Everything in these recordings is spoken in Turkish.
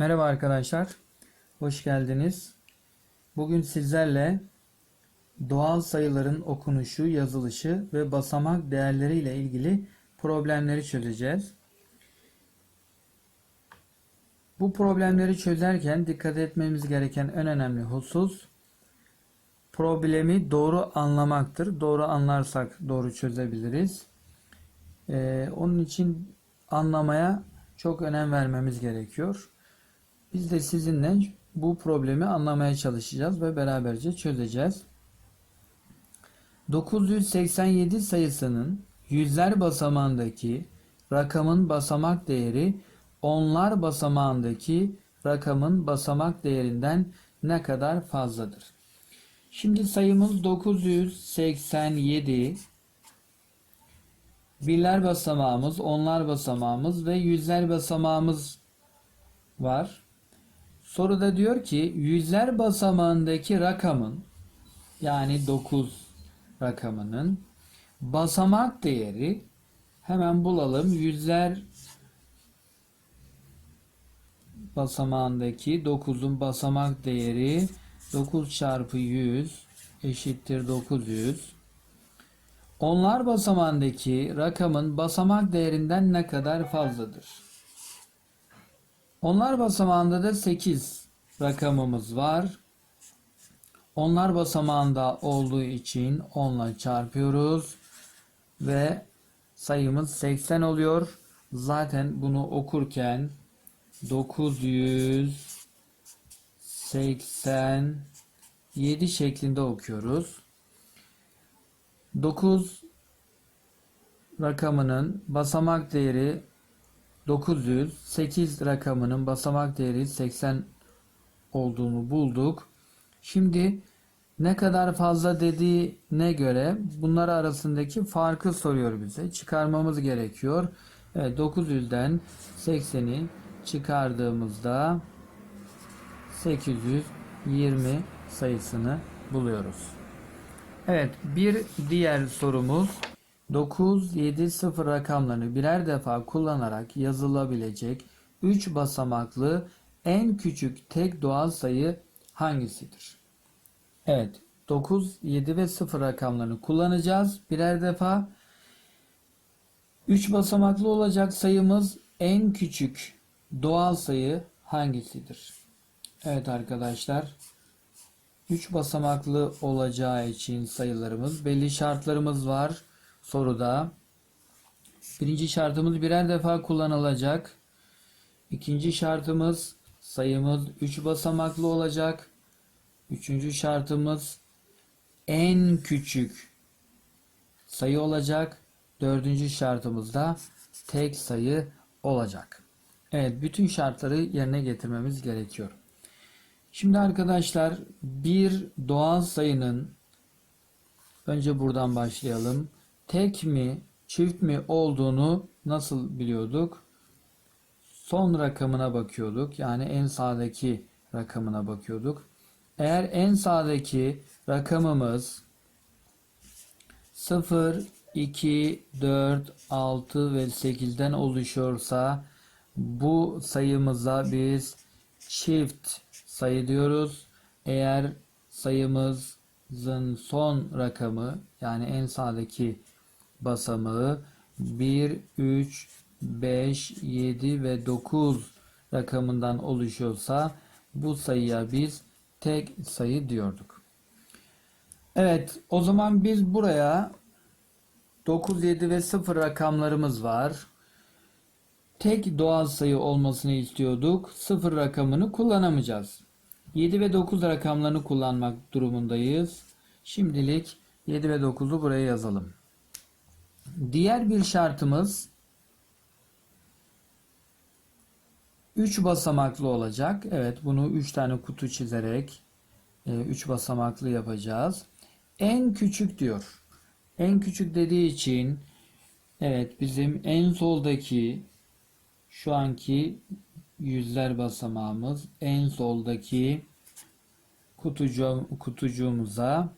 Merhaba arkadaşlar, hoş geldiniz. Bugün sizlerle doğal sayıların okunuşu, yazılışı ve basamak değerleri ile ilgili problemleri çözeceğiz. Bu problemleri çözerken dikkat etmemiz gereken en önemli husus problemi doğru anlamaktır. Doğru anlarsak doğru çözebiliriz. Ee, onun için anlamaya çok önem vermemiz gerekiyor. Biz de sizinle bu problemi anlamaya çalışacağız ve beraberce çözeceğiz. 987 sayısının yüzler basamağındaki rakamın basamak değeri onlar basamağındaki rakamın basamak değerinden ne kadar fazladır? Şimdi sayımız 987 birler basamağımız, onlar basamağımız ve yüzler basamağımız var. Soruda diyor ki yüzler basamağındaki rakamın yani 9 rakamının basamak değeri hemen bulalım. Yüzler basamağındaki 9'un basamak değeri 9 çarpı 100 eşittir 900. Onlar basamağındaki rakamın basamak değerinden ne kadar fazladır? Onlar basamağında da 8 rakamımız var. Onlar basamağında olduğu için 10 ile çarpıyoruz ve sayımız 80 oluyor. Zaten bunu okurken 987 şeklinde okuyoruz. 9 rakamının basamak değeri 900, 8 rakamının basamak değeri 80 olduğunu bulduk. Şimdi ne kadar fazla dediğine göre bunlar arasındaki farkı soruyor bize. Çıkarmamız gerekiyor. Evet 900'den 80'i çıkardığımızda 820 sayısını buluyoruz. Evet bir diğer sorumuz 9, 7, 0 rakamlarını birer defa kullanarak yazılabilecek 3 basamaklı en küçük tek doğal sayı hangisidir? Evet 9, 7 ve 0 rakamlarını kullanacağız birer defa. 3 basamaklı olacak sayımız en küçük doğal sayı hangisidir? Evet arkadaşlar 3 basamaklı olacağı için sayılarımız belli şartlarımız var soruda. Birinci şartımız birer defa kullanılacak. İkinci şartımız sayımız 3 basamaklı olacak. Üçüncü şartımız en küçük sayı olacak. Dördüncü şartımız da tek sayı olacak. Evet bütün şartları yerine getirmemiz gerekiyor. Şimdi arkadaşlar bir doğal sayının önce buradan başlayalım. Tek mi çift mi olduğunu nasıl biliyorduk? Son rakamına bakıyorduk. Yani en sağdaki rakamına bakıyorduk. Eğer en sağdaki rakamımız 0, 2, 4, 6 ve 8'den oluşuyorsa bu sayımıza biz çift sayı diyoruz. Eğer sayımızın son rakamı yani en sağdaki basamağı 1, 3, 5, 7 ve 9 rakamından oluşuyorsa bu sayıya biz tek sayı diyorduk. Evet o zaman biz buraya 9, 7 ve 0 rakamlarımız var. Tek doğal sayı olmasını istiyorduk. 0 rakamını kullanamayacağız. 7 ve 9 rakamlarını kullanmak durumundayız. Şimdilik 7 ve 9'u buraya yazalım. Diğer bir şartımız 3 basamaklı olacak. Evet bunu 3 tane kutu çizerek 3 basamaklı yapacağız. En küçük diyor. En küçük dediği için evet bizim en soldaki şu anki yüzler basamağımız en soldaki kutucu, kutucuğumuza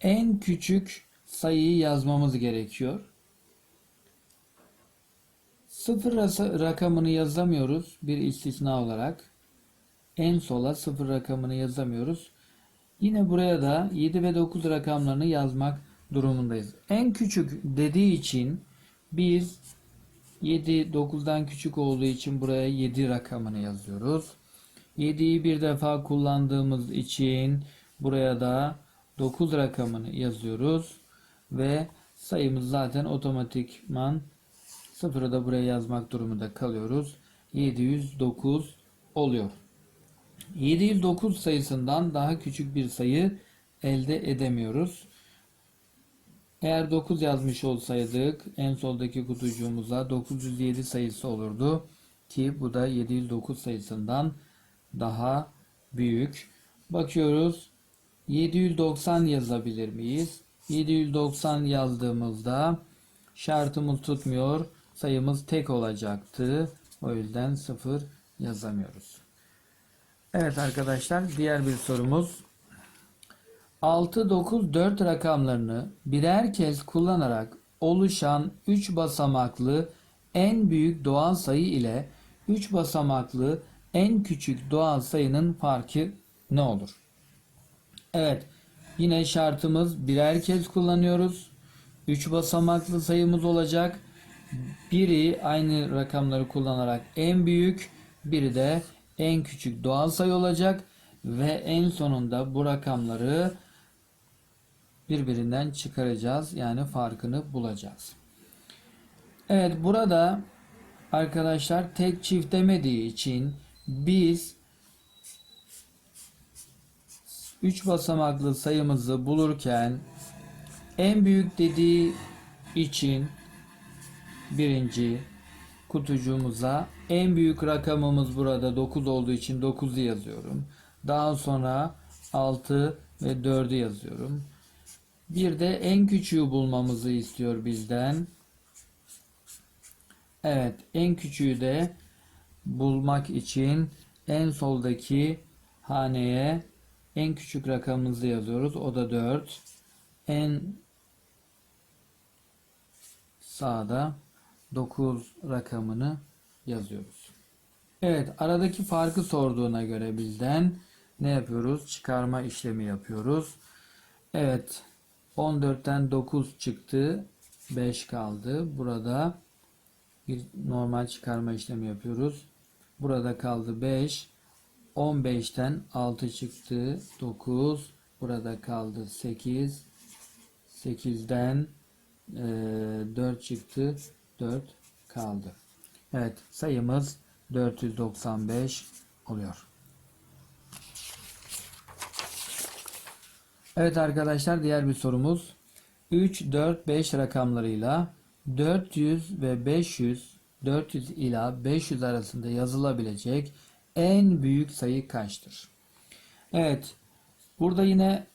en küçük sayıyı yazmamız gerekiyor. Sıfır rakamını yazamıyoruz bir istisna olarak. En sola sıfır rakamını yazamıyoruz. Yine buraya da 7 ve 9 rakamlarını yazmak durumundayız. En küçük dediği için biz 7 9'dan küçük olduğu için buraya 7 rakamını yazıyoruz. 7'yi bir defa kullandığımız için buraya da 9 rakamını yazıyoruz ve sayımız zaten otomatikman sıfırı da buraya yazmak durumunda kalıyoruz. 709 oluyor. 709 sayısından daha küçük bir sayı elde edemiyoruz. Eğer 9 yazmış olsaydık en soldaki kutucuğumuza 907 sayısı olurdu ki bu da 709 sayısından daha büyük. Bakıyoruz 790 yazabilir miyiz? 790 yazdığımızda şartımız tutmuyor. Sayımız tek olacaktı. O yüzden 0 yazamıyoruz. Evet arkadaşlar diğer bir sorumuz 6, 9, 4 rakamlarını birer kez kullanarak oluşan 3 basamaklı en büyük doğal sayı ile 3 basamaklı en küçük doğal sayının farkı ne olur? Evet yine şartımız birer kez kullanıyoruz. 3 basamaklı sayımız olacak. Biri aynı rakamları kullanarak en büyük, biri de en küçük doğal sayı olacak ve en sonunda bu rakamları birbirinden çıkaracağız. Yani farkını bulacağız. Evet burada arkadaşlar tek çift demediği için biz 3 basamaklı sayımızı bulurken en büyük dediği için birinci kutucuğumuza en büyük rakamımız burada 9 olduğu için 9'u yazıyorum. Daha sonra 6 ve 4'ü yazıyorum. Bir de en küçüğü bulmamızı istiyor bizden. Evet, en küçüğü de bulmak için en soldaki haneye en küçük rakamımızı yazıyoruz. O da 4. En sağda 9 rakamını yazıyoruz. Evet, aradaki farkı sorduğuna göre bizden ne yapıyoruz? Çıkarma işlemi yapıyoruz. Evet, 14'ten 9 çıktı. 5 kaldı. Burada bir normal çıkarma işlemi yapıyoruz. Burada kaldı 5. 15'ten 6 çıktı. 9. Burada kaldı 8. 8'den e, 4 çıktı. 4 kaldı. Evet sayımız 495 oluyor. Evet arkadaşlar diğer bir sorumuz 3, 4, 5 rakamlarıyla 400 ve 500 400 ila 500 arasında yazılabilecek en büyük sayı kaçtır? Evet. Burada yine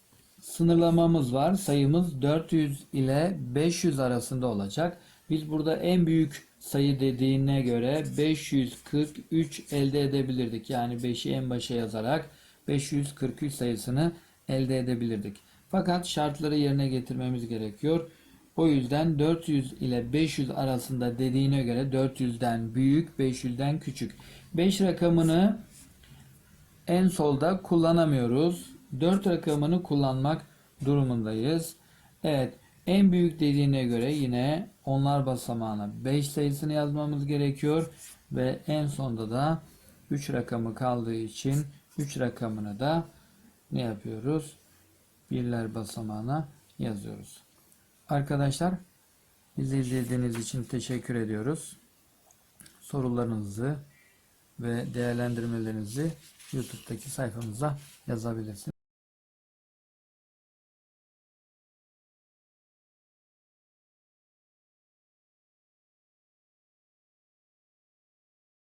sınırlamamız var. Sayımız 400 ile 500 arasında olacak. Biz burada en büyük sayı dediğine göre 543 elde edebilirdik. Yani 5'i en başa yazarak 543 sayısını elde edebilirdik. Fakat şartları yerine getirmemiz gerekiyor. O yüzden 400 ile 500 arasında dediğine göre 400'den büyük, 500'den küçük. 5 rakamını en solda kullanamıyoruz. 4 rakamını kullanmak durumundayız. Evet, en büyük dediğine göre yine onlar basamağına 5 sayısını yazmamız gerekiyor ve en sonda da 3 rakamı kaldığı için 3 rakamını da ne yapıyoruz? Birler basamağına yazıyoruz. Arkadaşlar bizi izlediğiniz için teşekkür ediyoruz. Sorularınızı ve değerlendirmelerinizi YouTube'daki sayfamıza yazabilirsiniz.